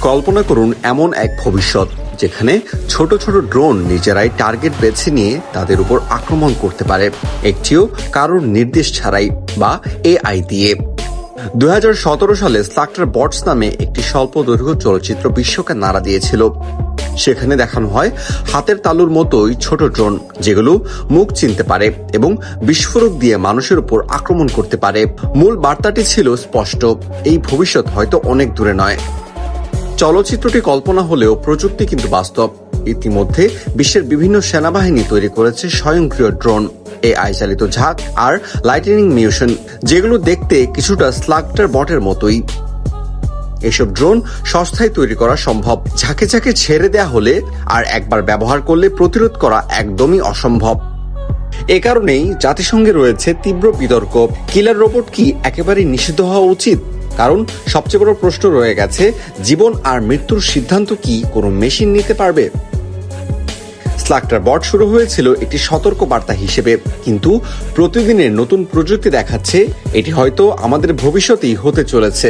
কল্পনা করুন এমন এক ভবিষ্যৎ যেখানে ছোট ছোট ড্রোন নিজেরাই টার্গেট বেছে নিয়ে তাদের উপর আক্রমণ করতে পারে। একটিও কারোর নির্দেশ ছাড়াই বা এআই দিয়ে। দু হাজার সতেরো সালে স্লাক্টার বটস নামে একটি স্বল্প দৈর্ঘ্য চলচ্চিত্র বিশ্বকে নাড়া দিয়েছিল। সেখানে দেখানো হয় হাতের তালুর মতোই ছোট ড্রোন, যেগুলো মুখ চিনতে পারে এবং বিস্ফোরক দিয়ে মানুষের উপর আক্রমণ করতে পারে। মূল বার্তাটি ছিল স্পষ্ট, এই ভবিষ্যৎ হয়তো অনেক দূরে নয়। চলচ্চিত্রটি কল্পনা হলেও প্রযুক্তি কিন্তু বাস্তব। ইতিমধ্যে বিশ্বের বিভিন্ন সেনাবাহিনী তৈরি করেছে স্বয়ংক্রিয় ড্রোন, এআই চালিত ঝাঁক আর লাইটেনিং মিউশন যেগুলো দেখতে কিছুটা স্লাগটার বটের মতোই। এসব ড্রোন সস্তায় তৈরি করা সম্ভব। ঝাঁকে ঝাঁকে ছেড়ে দেয়া হলে আর একবার ব্যবহার করলে প্রতিরোধ করা একদমই অসম্ভব। এ কারণেই জাতিসংঘে রয়েছে তীব্র বিতর্ক। কিলার রোবট কি একেবারেই নিষিদ্ধ হওয়া উচিত? কারণ সবচেয়ে বড় প্রশ্ন রয়ে গেছে, জীবন আর মৃত্যুর সিদ্ধান্ত কি কোনো মেশিন নিতে পারবে? স্লাক্টার বট শুরু হয়েছিল একটি সতর্ক বার্তা হিসেবে, কিন্তু প্রতিদিনের নতুন প্রযুক্তি দেখাচ্ছে এটি হয়তো আমাদের ভবিষ্যতেই হতে চলেছে।